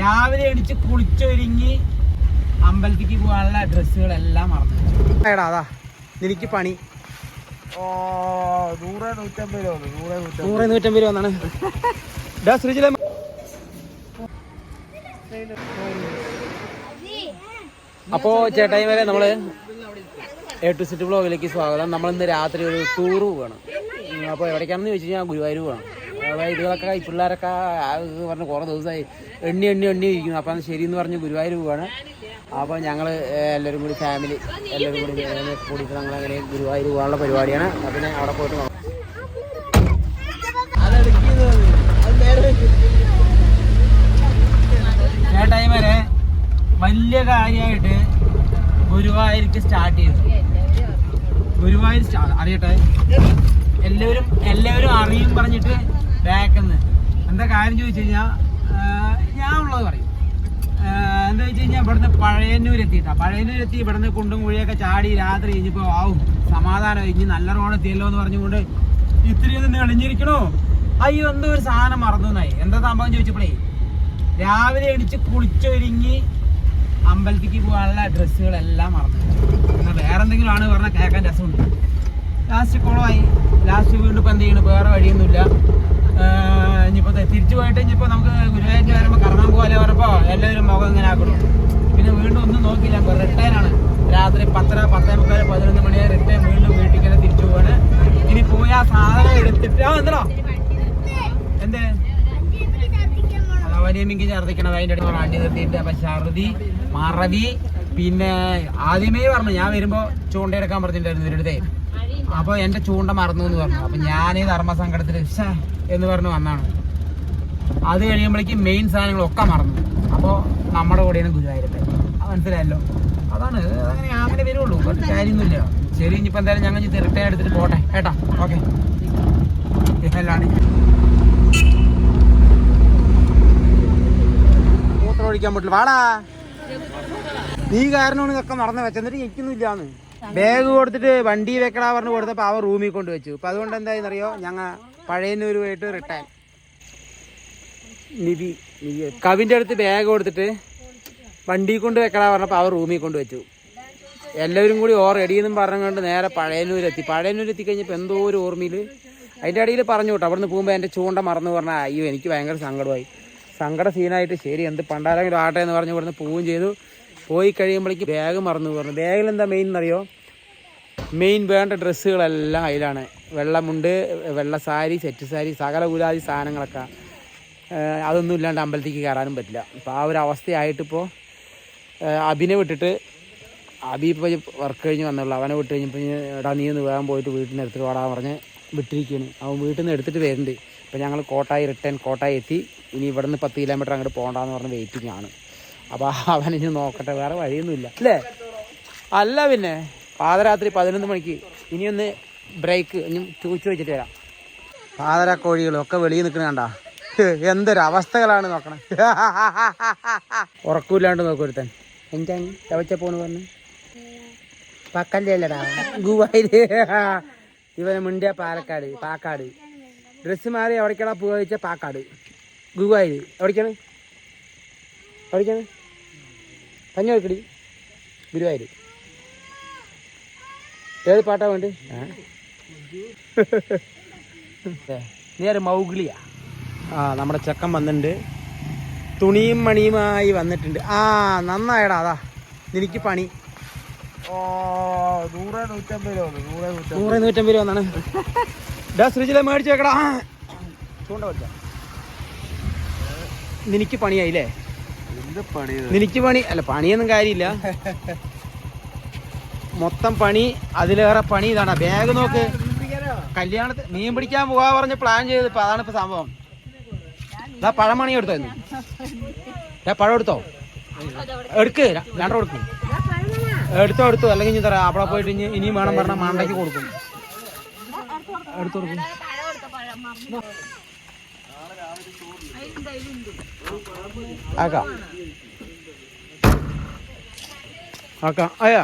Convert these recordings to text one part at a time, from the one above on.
രാവിലെ എണിച്ച് കുളിച്ചൊരുങ്ങി അമ്പലത്തിക്ക് പോകാനുള്ള ഡ്രസ്സുകളെല്ലാം മറന്നു എടാ എനിക്ക് പണി. നൂറ് നൂറ്റമ്പത് രൂപ നൂറ് നൂറ്റമ്പത്. നൂറ് നൂറ്റമ്പത് രൂപ എന്നാണ് ഡാ ശ്രീജിലെ അപ്പോ ചേട്ടായി വരെ നമ്മൾ എ ടു സിറ്റി ബ്ലോഗിലേക്ക് സ്വാഗതം. നമ്മൾ ഇന്ന് രാത്രി ഒരു ടൂർ പോവാണ്. അപ്പോൾ എവിടേക്കാണെന്ന് ചോദിച്ചു കഴിഞ്ഞാൽ ഗുരുവായൂർ പോകണം ഇതുകളൊക്കെ ഈ പിള്ളേരൊക്കെ പറഞ്ഞ് കുറേ ദിവസമായി. എണ്ണി എണ്ണി എണ്ണി ഇരിക്കുന്നു. അപ്പം ശരി എന്ന് പറഞ്ഞ് ഗുരുവായൂർ പോവാണ്. അപ്പോൾ ഞങ്ങൾ എല്ലാവരും കൂടി ഫാമിലി എല്ലാവരും കൂടി കൂടിയിട്ട് ഞങ്ങൾ അങ്ങനെ ഗുരുവായൂർ പോകാനുള്ള പരിപാടിയാണ്. അപ്പം അവിടെ പോയിട്ട് നോക്കാം. വരെ വലിയ കാര്യമായിട്ട് ഗുരുവായൂർക്ക് സ്റ്റാർട്ട് ചെയ്തു. ഗുരുവായൂർ അറിയട്ടെ? എല്ലാവരും എല്ലാവരും അറിയും പറഞ്ഞിട്ട് ബാക്കെന്ന്. എന്താ കാര്യം ചോദിച്ചു കഴിഞ്ഞാൽ ഞാൻ ഉള്ളത് പറയും. എന്താ വെച്ച് കഴിഞ്ഞാൽ ഇവിടുന്ന് പഴയന്നൂർ എത്തിയിട്ടാണ് പഴയന്നൂർ എത്തി ഇവിടുന്ന് കുണ്ടും കുഴിയൊക്കെ ചാടി രാത്രി കഴിഞ്ഞപ്പോൾ ആവും സമാധാനം കഴിഞ്ഞ് നല്ല റോഡ് എത്തിയല്ലോ എന്ന് പറഞ്ഞുകൊണ്ട് ഇത്രയും നിന്ന് എളിഞ്ഞിരിക്കണോ അയ്യോ എന്തോ ഒരു സാധനം മറന്നു എന്നായി എന്താ സംഭവം ചോദിച്ചപ്പോഴേ രാവിലെ എണിച്ച് കുളിച്ചൊരുങ്ങി അമ്പലത്തിക്ക് പോകാനുള്ള ഡ്രസ്സുകളെല്ലാം മറന്നു. എന്നാൽ വേറെ എന്തെങ്കിലും ആണ് പറഞ്ഞാൽ കേൾക്കാൻ രസമുണ്ട്. ലാസ്റ്റ് കുളമായി ലാസ്റ്റ് വീണ്ടും ഇപ്പം എന്ത് ചെയ്യണം? വേറെ വഴിയൊന്നുമില്ല. ഇനിയിപ്പോൾ ദേ തിരിച്ചു പോയിട്ട് ഇനിയിപ്പോൾ നമുക്ക് ഗുരുവായൂർ വരുമ്പോൾ കറങ്ങാൻ പോകാലോ പറഞ്ഞപ്പോൾ എല്ലാവരും മുഖം ഇങ്ങനെ ആക്കണം. പിന്നെ വീണ്ടും ഒന്നും നോക്കില്ല റിട്ടയർ റിട്ടേണാണ് രാത്രി പത്തര പത്തേ മുക്കാൽ പതിനൊന്ന് മണി റിട്ടേൺ വീണ്ടും വീട്ടിൽ ഇങ്ങനെ തിരിച്ചു പോവാണ്. ഇനി പോയി ആ സാധനം എടുത്തിട്ട് ആ എന്തോ? എന്തേ അവനെമിക്ക് ഛർദ്ദിക്കണം അതിന്റെ അടുത്ത് വണ്ടി നിർത്തിയിട്ട്. അപ്പം ഛർദി മറവി പിന്നെ ആദ്യമേ പറഞ്ഞു ഞാൻ വരുമ്പോൾ ചൂണ്ടയെടുക്കാൻ പറഞ്ഞിട്ടുണ്ടായിരുന്നു ഇവരുടെ അപ്പോൾ എന്റെ ചൂണ്ട മറന്നു എന്ന് പറഞ്ഞു. അപ്പൊ ഞാൻ ഈ ധർമ്മസങ്കടത്തിൽ എന്ന് പറഞ്ഞു വന്നാണ്. അത് കഴിയുമ്പോഴേക്കും മെയിൻ സാധനങ്ങളൊക്കെ മറന്നു. അപ്പോൾ നമ്മുടെ കൂടെയാണ് ഗുരുവായൂരത്തെ അത് മനസ്സിലായല്ലോ? അതാണ് അങ്ങനെ അങ്ങനെ വരുള്ളൂ. കാര്യമൊന്നുമില്ല. ശരി ഇനിയിപ്പോൾ എന്തായാലും ഞങ്ങൾ റിട്ടേൺ എടുത്തിട്ട് പോട്ടെ. കേട്ടോ? ഓക്കെ. ഒഴിക്കാൻ പറ്റില്ല. വാടാ. നീ കാരണമാണ് ഇതൊക്കെ നടന്നു വെച്ചെന്നിട്ട് ഞെക്കുന്നില്ലാന്ന് ബാഗ് കൊടുത്തിട്ട് വണ്ടി വെക്കടാ പറഞ്ഞ് കൊടുത്തപ്പോൾ അവ റൂമിൽ കൊണ്ട് വെച്ചു. അപ്പൊ അതുകൊണ്ട് എന്തായെന്നറിയോ? ഞങ്ങ പഴയന്നൂർ പോയിട്ട് റിട്ടേൺ നിധി കവിന്റെ അടുത്ത് ബാഗ് കൊടുത്തിട്ട് വണ്ടി കൊണ്ട് വെക്കടാ പറഞ്ഞപ്പോൾ അവർ റൂമിൽ കൊണ്ട് വെച്ചു. എല്ലാവരും കൂടി ഓർ എടിയെന്നും പറഞ്ഞുകൊണ്ട് നേരെ പഴയന്നൂരെത്തി. പഴയന്നൂർ എത്തിക്കഴിഞ്ഞപ്പോൾ എന്തോ ഒരു ഓർമ്മയിൽ അതിന്റെ ഇടയിൽ പറഞ്ഞു കേട്ടോ അവിടുന്ന് പോകുമ്പോൾ എന്റെ ചൂണ്ട മറന്നു പറഞ്ഞാൽ അയ്യോ എനിക്ക് ഭയങ്കര സങ്കടമായി. സങ്കട സീനായിട്ട് ശരി എന്ത് പണ്ടാരെങ്കിലും ആട്ടെ എന്ന് പറഞ്ഞു ഇവിടുന്ന് പോവുകയും ചെയ്തു. പോയി കഴിയുമ്പോഴേക്ക് ബാഗ് മറന്നു പറഞ്ഞു ബാഗിൽ എന്താ മെയിൻ എന്നറിയോ? മെയിൻ വേണ്ട ഡ്രസ്സുകളെല്ലാം അതിലാണ്. വെള്ളമുണ്ട് വെള്ള സാരി സെറ്റ് സാരി സകല ഗുലാതി സാധനങ്ങളൊക്കെ. അതൊന്നും ഇല്ലാണ്ട് അമ്പലത്തേക്ക് കയറാനും പറ്റില്ല. അപ്പോൾ ആ ഒരു അവസ്ഥയായിട്ടിപ്പോൾ അഭിനെ വിട്ടിട്ട് അബി ഇപ്പോൾ വർക്ക് കഴിഞ്ഞ് വന്നുള്ളൂ അവനെ വിട്ട് കഴിഞ്ഞപ്പോൾ എടാ നീ ഒന്ന് വേഗം പോയിട്ട് വീട്ടിൽ നിന്ന് എടുത്തിട്ട് വാടാ പറഞ്ഞ് വിട്ടിരിക്കുകയാണ്. അവൻ വീട്ടിൽ നിന്ന് എടുത്തിട്ട് വരുന്നുണ്ട്. അപ്പോൾ ഞങ്ങൾ കോട്ടായി റിട്ടേൺ കോട്ടായി എത്തി. ഇനി ഇവിടെ നിന്ന് പത്ത് കിലോമീറ്റർ അങ്ങോട്ട് പോകണ്ടെന്ന് പറഞ്ഞ് വെയിറ്റിംഗ് ആണ്. അപ്പോൾ അവൻ ഇനി നോക്കട്ടെ വേറെ വഴിയൊന്നുമില്ല. അല്ലേ? അല്ല പിന്നെ പാതരാത്രി പതിനൊന്ന് മണിക്ക് ഇനിയൊന്ന് ബ്രേക്ക് ഇനി ചോദിച്ചു വെച്ചിട്ട് വരാം. പാതര കോഴികളും ഒക്കെ വെളിയിൽ നിൽക്കണ കണ്ടാ? എന്തൊരു അവസ്ഥകളാണ് നോക്കണം. ഉറക്കൂല്ലാണ്ട് നോക്കൊരുത്തൻ എന്താണ്? എവച്ച പോണ് പറഞ്ഞു. പക്കല്ലേ അല്ലടാ. ഗുവായിൽ. ഇവനെ മുണ്ടിയ പാലക്കാട് പാക്കാട്. ഡ്രസ്സ് മാറി എവിടേക്കാണ് പോവാ വെച്ചാൽ പാക്കാട്. ഗുവായിൽ. എവിടേക്കാണ്? എവിടേക്കാണ്? കഞ്ഞിവെക്കടി ഗുരുവായൂർ. ഏത് പാട്ടാ വേണ്ടി? നേരെ മൗഗ്ലിയാ. ആ നമ്മുടെ ചെക്കൻ വന്നിട്ടുണ്ട്. തുണിയും മണിയുമായി വന്നിട്ടുണ്ട്. ആ നന്നായടാ അതാ. എനിക്ക് പണി. ഓ നൂറ് നൂറ്റമ്പത് രൂപ നൂറ് നൂറ്റമ്പത്. നൂറ് നൂറ്റമ്പത് രൂപ എന്നാണ് ഡാ ശ്രീജിലെ മേടിച്ചേക്കടാ ചൂണ്ട വെച്ച നിനക്ക് പണിയായില്ലേ? നിനക്ക് പണി അല്ല പണിയൊന്നും കാര്യമില്ല. മൊത്തം പണി അതിലേറെ പണി ഇതാണ്. ബാഗ് നോക്ക്. കല്യാണത്തിന് മീൻ പിടിക്കാൻ പോവാ പറഞ്ഞ് പ്ലാൻ ചെയ്ത് ഇപ്പൊ അതാണ് ഇപ്പൊ സംഭവം. ഇതാ പഴം പണി എടുത്തോ ഏ പഴം എടുത്തോ? എടുക്ക്. രണ്ടോ എടുക്കും. എടുത്തോ എടുത്തു. അല്ലെങ്കിൽ ഇനി തരാം അവിടെ പോയിട്ട് ഇനി ഇനിയും വേണം പറഞ്ഞാൽ മണ്ടയ്ക്ക് കൊടുക്കും. എടുത്തു കൊടുക്കും. ആക്കാം. ആക്കാം. അയ്യാ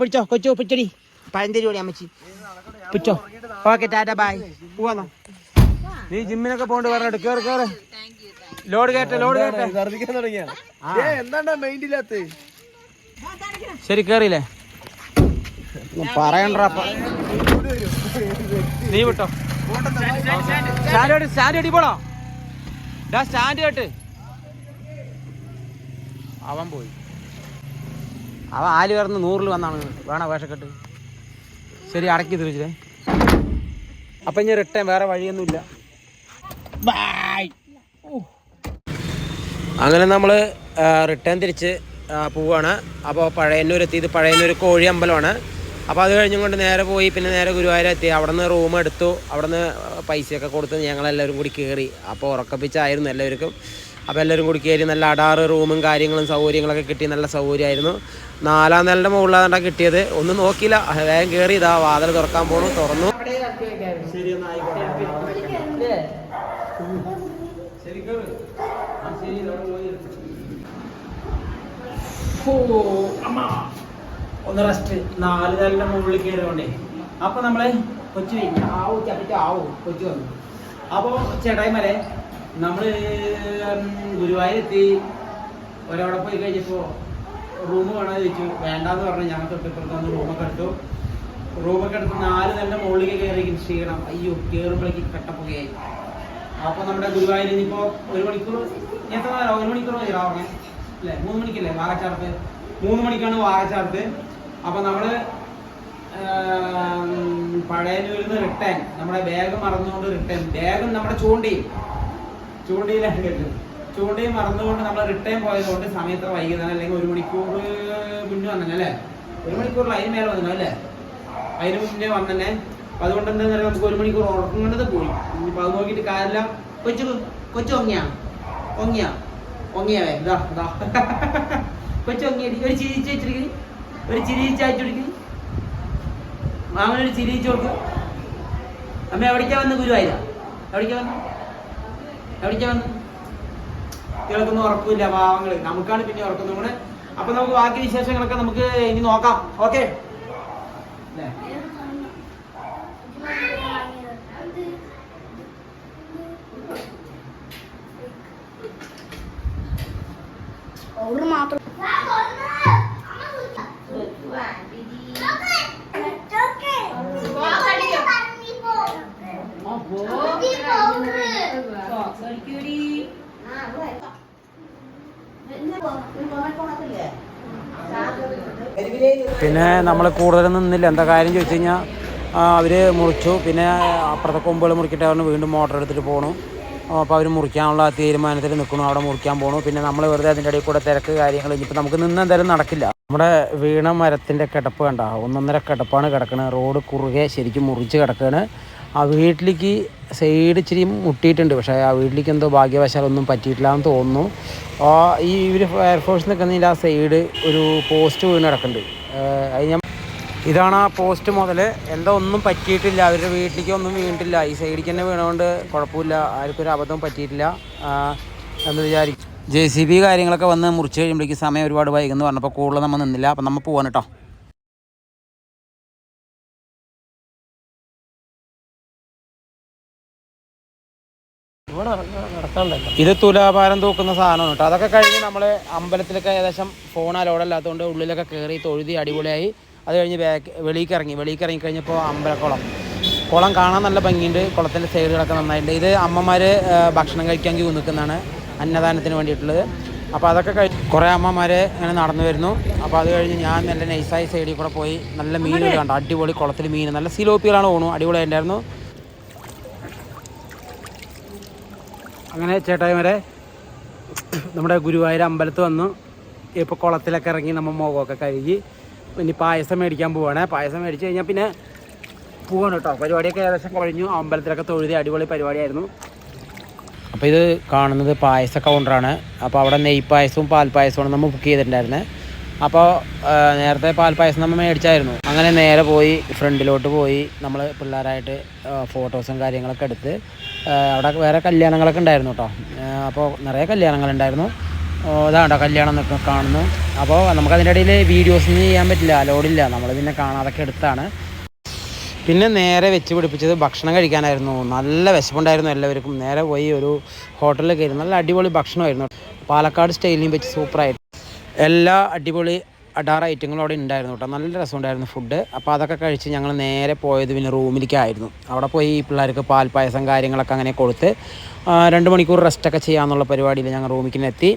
പിടിച്ചോ കൊച്ചു പിടിച്ചടി. പഴന്തരിയോടി അമ്മച്ചി. പിടിച്ചോ. Okay tata bye. പോവാന്നോ? നീ ജിമ്മിനൊക്കെ പോണ്ട് പറഞ്ഞിട്ട് കേറ് കേറ്. ലോഡ് കേട്ടെ ലോഡ് കേട്ടെ ഛർദിക്കാൻ തുടങ്ങിയ എന്താണ്ടാ മൈൻഡില്ലാത്ത ശരി കേറിയില്ലേ പറയണ്ട നീ വിട്ടോ. സ്റ്റാൻഡ് സാരി കെട്ടി പോടാ. ഡാ സ്റ്റാൻഡ് കെട്ട്. അവൻ പോയി. അവൻ ആൽ കയറുന്ന നൂറിൽ വന്നാണ്. വേണോ വേഷക്കെട്ട്? ശരി അടക്കി തിരിച്ചില്ലേ അപ്പൊ ഞാൻ റിട്ടേൺ വേറെ വഴിയൊന്നുമില്ല. അങ്ങനെ നമ്മൾ റിട്ടേൺ തിരിച്ച് പോവാണ്. അപ്പോൾ പഴയന്നൂർ എത്തിയത് പഴയന്നൂർ കോഴി അമ്പലമാണ്. അപ്പോൾ അത് കഴിഞ്ഞുകൊണ്ട് നേരെ പോയി പിന്നെ നേരെ ഗുരുവായൂർ എത്തി. അവിടെ നിന്ന് റൂം എടുത്തു. അവിടെ നിന്ന് പൈസയൊക്കെ കൊടുത്ത് ഞങ്ങളെല്ലാവരും കൂടി കയറി അപ്പോൾ ഉറക്കപ്പിച്ചായിരുന്നു എല്ലാവർക്കും. അപ്പോൾ എല്ലാവരും കൂടി കയറി നല്ല അടാറ് റൂമും കാര്യങ്ങളും സൗകര്യങ്ങളൊക്കെ കിട്ടി. നല്ല സൗകര്യമായിരുന്നു. നാലാം നിലയുടെ മുകളിലാണ് കിട്ടിയത്. ഒന്നും നോക്കിയില്ല. വേഗം കയറി ഇതാ വാതിൽ തുറക്കാൻ പോണു. തുറന്നു. ശരി ഒന്ന് റെസ്റ്റ് നാല് നിലയുടെ മുകളിൽ കയറിയോണ്ടേ അപ്പൊ നമ്മൾ കൊച്ചു കഴിഞ്ഞു. ആവും ചപ്പിട്ട് ആവും കൊച്ചു വന്നു. അപ്പൊ ചേട്ടായ്മലെ നമ്മൾ ഉം, ഗുരുവായൂരെത്തി. ഒരവിടെ പോയി കഴിഞ്ഞപ്പോ റൂം വേണമെന്ന് ചോദിച്ചു. വേണ്ടാന്ന് പറഞ്ഞു. ഞങ്ങൾ തൊട്ടിപ്പുറത്ത് റൂമൊക്കെ എടുത്തു. റൂമൊക്കെ എടുത്ത് നാല് നല്ല മുകളിലേക്ക് കയറി ക്ഷീണം അയ്യോ കയറുമ്പോഴേക്ക് കട്ടപ്പുകയായി. അപ്പൊ നമ്മുടെ ഗുരുവായൂർ ഇനിയിപ്പോ ഒരു മണിക്കൂർ എത്ര നേരം ഒരു മണിക്കൂർ മതി ഉറങ്ങാൻ അല്ലേ? മൂന്ന് മണിക്കല്ലേ? വാഗച്ചാർത്ത്. മൂന്ന് മണിക്കാണ് വാഗച്ചാർത്ത്. അപ്പൊ നമ്മൾ പഴയനൂരിൽ നിന്ന് റിട്ടേൺ നമ്മുടെ ബാഗ് മറന്നുകൊണ്ട് റിട്ടേൺ ബാഗും നമ്മുടെ ചൂണ്ടയും. ചൂണ്ടയിലാണ് കരുതുന്നത് ചൂണ്ടയും മറന്നുകൊണ്ട് നമ്മൾ റിട്ടേൺ പോയതുകൊണ്ട് സമയത്ത് വൈകുന്നേരം അല്ലെങ്കിൽ ഒരു മണിക്കൂർ മുന്നേ വന്നെ അല്ലേ ഒരു മണിക്കൂറിൽ അതിന് മേലെ വന്നു അല്ലേ? അതിന് മുന്നേ വന്നെ അതുകൊണ്ട് എന്താ നമുക്ക് ഒരു മണിക്കൂർ ഉറങ്ങേണ്ടത് പോയി. ഇനിയിപ്പോ അത് നോക്കിയിട്ട് കാര്യമില്ല. കൊച്ചു കൊച്ചു ഒങ്ങിയാ ഒങ്ങിയാ ഒങ്ങിയാവേ ഇതാ ഇതാ. കൊച്ചു ഒങ്ങിയടി ഒരു ചിരിച്ച് വെച്ചിരിക്കണി ഒരു ചിരിച്ച് അയച്ചുടിക്കും മാമനൊരു ചിരിച്ച് കൊടുക്കും. അമ്മ എവിടേക്കാ വന്ന് ഗുരുവായൂര? എവിടേക്കാ വന്ന്? എവിടേക്കാ വന്ന്? കുട്ടികൾക്കൊന്നും ഉറപ്പില്ല പാവങ്ങൾ നമുക്കാണ് പിന്നെ ഉറക്കുന്നത് കൂടെ അപ്പൊ നമുക്ക് ബാക്കി വിശേഷങ്ങളൊക്കെ നമുക്ക് ഇനി നോക്കാം. ഓക്കെ? പിന്നെ നമ്മൾ കൂടുതലൊന്നും നിന്നില്ല. എന്താ കാര്യം ചോദിച്ചു കഴിഞ്ഞാൽ അവർ മുറിച്ചു. പിന്നെ അപ്പുറത്തെ കൊമ്പുകൾ മുറിക്കിട്ട് അവർ വീണ്ടും മോട്ടർ എടുത്തിട്ട് പോണു. അപ്പോൾ അവർ മുറിക്കാനുള്ള തീരുമാനത്തിൽ നിൽക്കുന്നു അവിടെ മുറിക്കാൻ പോണു. പിന്നെ നമ്മൾ വെറുതെ അതിന്റെ ഇടയിൽ കൂടെ തിരക്ക് കാര്യങ്ങൾ ഇനിയിപ്പോൾ നമുക്ക് നിന്ന് എന്തായാലും നടക്കില്ല. നമ്മുടെ വീണ മരത്തിന്റെ കിടപ്പ് കണ്ട ഒന്നൊന്നര കിടപ്പാണ് കിടക്കുന്നത് റോഡ് കുറുകെ ശരിക്കും മുറിച്ച് കിടക്കുകയാണ് ആ വീട്ടിലേക്ക് സൈഡ് ഇച്ചിരി മുട്ടിയിട്ടുണ്ട്. പക്ഷേ ആ വീട്ടിലേക്ക് എന്തോ ഭാഗ്യവശാലൊന്നും പറ്റിയിട്ടില്ല എന്ന് തോന്നുന്നു. ആ ഈ ഇവർ ഫയർഫോഴ്സ് നിൽക്കുന്നതിന്റെ ആ സൈഡ് ഒരു പോസ്റ്റ് വീണ് കിടക്കുന്നുണ്ട്. അത് ഞാൻ ഇതാണ് ആ പോസ്റ്റ് മുതൽ എന്തോ ഒന്നും പറ്റിയിട്ടില്ല. അവരുടെ വീട്ടിലേക്ക് ഒന്നും വീണിട്ടില്ല. ഈ സൈഡിലേക്ക് തന്നെ വീണതുകൊണ്ട് കുഴപ്പമില്ല. ആർക്കൊരു അബദ്ധം പറ്റിയിട്ടില്ല. എന്ന് വിചാരിക്കും ജെ സി ബി കാര്യങ്ങളൊക്കെ വന്ന് മുറിച്ച് കഴിയുമ്പോഴേക്കും സമയം ഒരുപാട് വൈകുന്നു പറഞ്ഞപ്പോൾ കൂടുതൽ നമ്മൾ നിന്നില്ല. അപ്പം നമ്മൾ പോവാണ് കേട്ടോ ഇത് തുലാഭാരം തൂക്കുന്ന സാധനമാണ് കേട്ടോ. അതൊക്കെ കഴിഞ്ഞ് നമ്മൾ അമ്പലത്തിലൊക്കെ ഏകദേശം ഫോൺ അലോഡല്ലാത്തതുകൊണ്ട് ഉള്ളിലൊക്കെ കയറി തൊഴുതി അടിപൊളിയായി. അത് കഴിഞ്ഞ് ബാക്ക് വെളിയിൽ ഇറങ്ങി. വെളിയിൽ ഇറങ്ങി കഴിഞ്ഞപ്പോൾ അമ്പലക്കുളം. കുളം കാണാൻ നല്ല ഭംഗിയുണ്ട്. കുളത്തിന്റെ സൈഡുകളൊക്കെ നന്നായിട്ടുണ്ട്. ഇത് അമ്മമാർ ഭക്ഷണം കഴിക്കാൻ ക്യൂ നിൽക്കുന്നതാണ് അന്നദാനത്തിന് വേണ്ടിയിട്ടുള്ളത്. അപ്പോൾ അതൊക്കെ കഴിഞ്ഞ് കുറേ അമ്മമാർ ഇങ്ങനെ നടന്നു വരുന്നു. അപ്പോൾ അത് കഴിഞ്ഞ് ഞാൻ നല്ല നൈസായി സൈഡിൽ കൂടെ പോയി. നല്ല മീനുകൾ കണ്ടു. അടിപൊളി കുളത്തിൽ മീൻ. നല്ല സിലോപ്പികളാണ് തോന്നുന്നു. അടിപൊളിയായിട്ടുണ്ടായിരുന്നു അങ്ങനെ ചേട്ടായിമാരെ നമ്മുടെ ഗുരുവായൂർ അമ്പലത്ത് വന്നു. ഇപ്പോൾ കുളത്തിലൊക്കെ ഇറങ്ങി നമ്മൾ മുഖമൊക്കെ കഴുകി. ഇനി പായസം മേടിക്കാൻ പോവാണ്. പായസം മേടിച്ച് കഴിഞ്ഞാൽ പിന്നെ പോവാണ് കേട്ടോ. പരിപാടിയൊക്കെ ഏകദേശം കഴിഞ്ഞു. അമ്പലത്തിലൊക്കെ തൊഴുതി അടിപൊളി പരിപാടിയായിരുന്നു. അപ്പോൾ ഇത് കാണുന്നത് പായസ കൗണ്ടറാണ് അപ്പോൾ അവിടെ നെയ് പായസവും പാൽ പായസവും നമ്മൾ ബുക്ക് ചെയ്തിട്ടുണ്ടായിരുന്നത് അപ്പോൾ നേരത്തെ പാൽ പായസം നമ്മൾ മേടിച്ചായിരുന്നു. അങ്ങനെ നേരെ പോയി ഫ്രണ്ടിലോട്ട് പോയി നമ്മൾ പിള്ളേരായിട്ട് ഫോട്ടോസും കാര്യങ്ങളൊക്കെ എടുത്ത് അവിടെ വേറെ കല്യാണങ്ങളൊക്കെ ഉണ്ടായിരുന്നു കേട്ടോ അപ്പോൾ നിറയെ കല്യാണങ്ങളുണ്ടായിരുന്നു ഇതാണ്ടോ കല്യാണം എന്നൊക്കെ കാണുന്നു. അപ്പോൾ നമുക്കതിന്റെ ഇടയിൽ വീഡിയോസ് ഒന്നും ചെയ്യാൻ പറ്റില്ല അലോഡില്ല നമ്മൾ പിന്നെ കാണാതൊക്കെ എടുത്താണ്. പിന്നെ നേരെ വെച്ച് പിടിപ്പിച്ചത് ഭക്ഷണം കഴിക്കാനായിരുന്നു. നല്ല വിശപ്പുണ്ടായിരുന്നു എല്ലാവർക്കും. നേരെ പോയി ഒരു ഹോട്ടലിൽ കയറി നല്ല അടിപൊളി ഭക്ഷണമായിരുന്നു. പാലക്കാട് സ്റ്റൈലിലും വെച്ച് സൂപ്പറായിരുന്നു. എല്ലാ അടിപൊളി അടാറ് ഐറ്റങ്ങളും അവിടെ ഉണ്ടായിരുന്നു കേട്ടോ. നല്ല രസമുണ്ടായിരുന്നു ഫുഡ് അപ്പോൾ അതൊക്കെ കഴിച്ച് ഞങ്ങൾ നേരെ പോയത് പിന്നെ റൂമിലേക്കായിരുന്നു. അവിടെ പോയി ഈ പിള്ളേർക്ക് പാൽപ്പായസം കാര്യങ്ങളൊക്കെ അങ്ങനെ കൊടുത്ത് രണ്ട് മണിക്കൂർ റെസ്റ്റൊക്കെ ചെയ്യാമെന്നുള്ള പരിപാടിയിൽ ഞങ്ങൾ റൂമിലേക്ക് എത്തി